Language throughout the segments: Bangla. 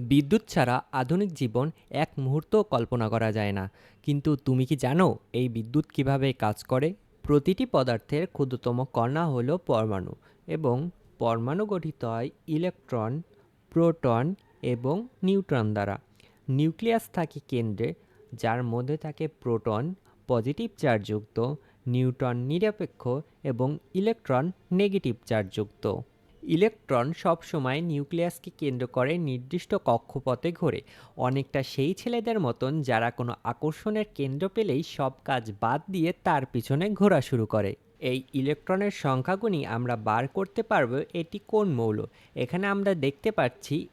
বিদ্যুৎ ছাড়া আধুনিক জীবন এক মুহূর্তও কল্পনা করা যায় না। কিন্তু তুমি কি জানো, এই বিদ্যুৎ কীভাবে কাজ করে? প্রতিটি পদার্থের ক্ষুদ্রতম কণা হল পরমাণু এবং পরমাণু গঠিত হয় ইলেকট্রন, প্রোটন এবং নিউট্রন দ্বারা। নিউক্লিয়াস থাকে কেন্দ্রে, যার মধ্যে থাকে প্রোটন, পজিটিভ চার্জযুক্ত, নিউট্রন নিরপেক্ষ এবং ইলেকট্রন নেগেটিভ চার্জযুক্ত। ইলেকট্রন সবসময় নিউক্লিয়াসকে কেন্দ্র করে নির্দিষ্ট কক্ষপথে ঘোরে। অনেকটা সেই ছেলেদের মতন যারা কোনো আকর্ষণের কেন্দ্র পেলেই সব কাজ বাদ দিয়ে তার পিছনে ঘোরা শুরু করে। এই ইলেকট্রনের সংখ্যাগুণই আমরা বার করতে পারব এটি কোন মৌল? এখানে আমরা দেখতে পাচ্ছি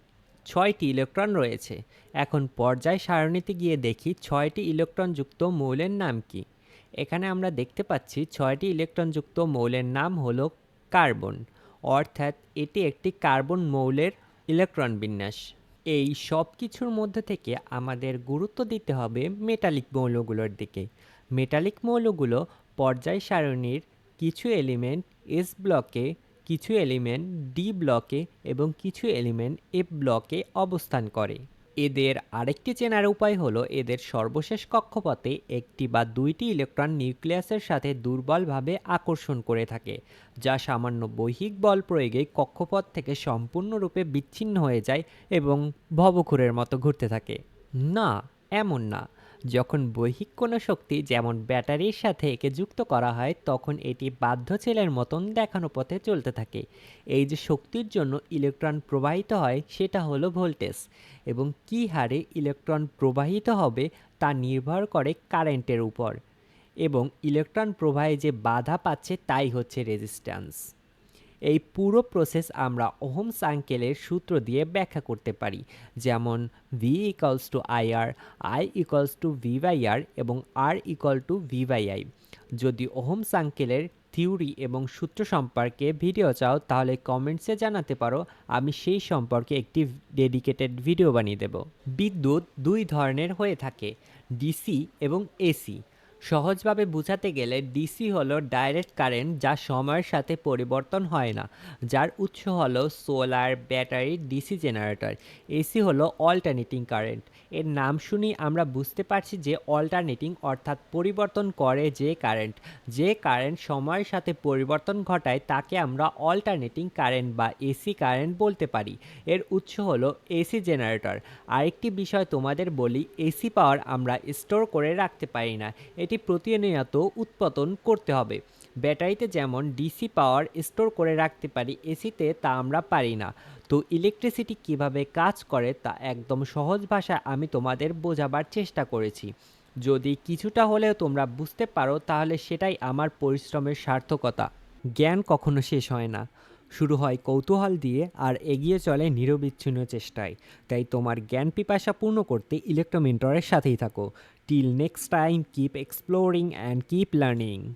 ছয়টি ইলেকট্রন রয়েছে। এখন পর্যায় সারণীতে গিয়ে দেখি ছয়টি ইলেকট্রনযুক্ত মৌলের নাম কি। এখানে আমরা দেখতে পাচ্ছি ছয়টি ইলেকট্রনযুক্ত মৌলের নাম হলো কার্বন। অর্থাৎ এটি একটি কার্বন মৌলের ইলেকট্রন বিন্যাস। এই সব কিছুর মধ্যে থেকে আমাদের গুরুত্ব দিতে হবে মেটালিক মৌলগুলোর দিকে। মেটালিক মৌলগুলো পর্যায় সারণীর কিছু এলিমেন্ট এস ব্লকে, কিছু এলিমেন্ট ডি ব্লকে এবং কিছু এলিমেন্ট এফ ব্লকে অবস্থান করে। এদের আরেকটি চেনার উপায় হলো এদের সর্বশেষ কক্ষপথে একটি বা দুইটি ইলেকট্রন নিউক্লিয়াসের সাথে দুর্বলভাবে আকর্ষণ করে থাকে, যা সামান্য বৈহিক বল প্রয়োগে কক্ষপথ থেকে সম্পূর্ণরূপে বিচ্ছিন্ন হয়ে যায় এবং ভবঘুরের মতো ঘুরতে থাকে। না, এমন না। যখন বৈহিক কোনো শক্তি, যেমন ব্যাটারির সাথে একে যুক্ত করা হয়, তখন এটি বাধ্য ছেলের মতন দেখানো পথে চলতে থাকে। এই যে শক্তির জন্য ইলেকট্রন প্রবাহিত হয়, সেটা হলো ভোল্টেজ। এবং কী হারে ইলেকট্রন প্রবাহিত হবে, তা নির্ভর করে কারেন্টের উপর। এবং ইলেকট্রন প্রবাহে যে বাধা পাচ্ছে, তাই হচ্ছে রেজিস্ট্যান্স। এই পুরো প্রসেস আমরা ওহম আঙ্কেলের সূত্র দিয়ে ব্যাখ্যা করতে পারি। যেমন V equals to I R I equals to V by R এবং R equal to V by I যদি ওহম আঙ্কেলের থিওরি এবং সূত্র সম্পর্কে ভিডিও চাও, তাহলে কমেন্টসে জানাতে পারো। আমি সেই সম্পর্কে একটি ডেডিকেটেড ভিডিও বানিয়ে দেব। বিদ্যুৎ দুই ধরনের হয়ে থাকে ডিসি এবং এসি সহজভাবে বোঝাতে গেলে ডিসি হলো ডাইরেক্ট কারেন্ট যা সময়ের সাথে পরিবর্তন হয় না, যার উৎস হলো solar battery DC generator AC হলো অল্টারনেটিং কারেন্ট এর নাম শুনি আমরা বুঝতে পারছি যে অল্টারনেটিং অর্থাৎ পরিবর্তন করে যে কারেন্ট যে কারেন্ট সময়ের সাথে পরিবর্তন ঘটায়, তাকে আমরা অল্টারনেটিং কারেন্ট বা এসি কারেন্ট বলতে পারি। এর উৎস হলো এসি জেনারেটর আরেকটি বিষয় তোমাদের বলি এসি পাওয়ার আমরা স্টোর করে রাখতে পারি না। এটি প্রতিনিয়ত উৎপাদন করতে হবে। ব্যাটারিতে যেমন ডিসি পাওয়ার স্টোর করে রাখতে পারি, এসিতে তা আমরা পারি না। তো ইলেকট্রিসিটি কীভাবে কাজ করে তা একদম সহজ ভাষায় আমি তোমাদের বোঝাবার চেষ্টা করেছি। যদি কিছুটা হলেও তোমরা বুঝতে পারো, তাহলে সেটাই আমার পরিশ্রমের সার্থকতা। জ্ঞান কখনো শেষ হয় না। শুরু হয় কৌতূহল দিয়ে আর এগিয়ে চলে নিরবিচ্ছিন্ন চেষ্টায়। তাই তোমার জ্ঞান পিপাসা পূর্ণ করতে ইলেকট্রোমিন্টরের সাথেই থাকো। Till next time keep exploring and keep learning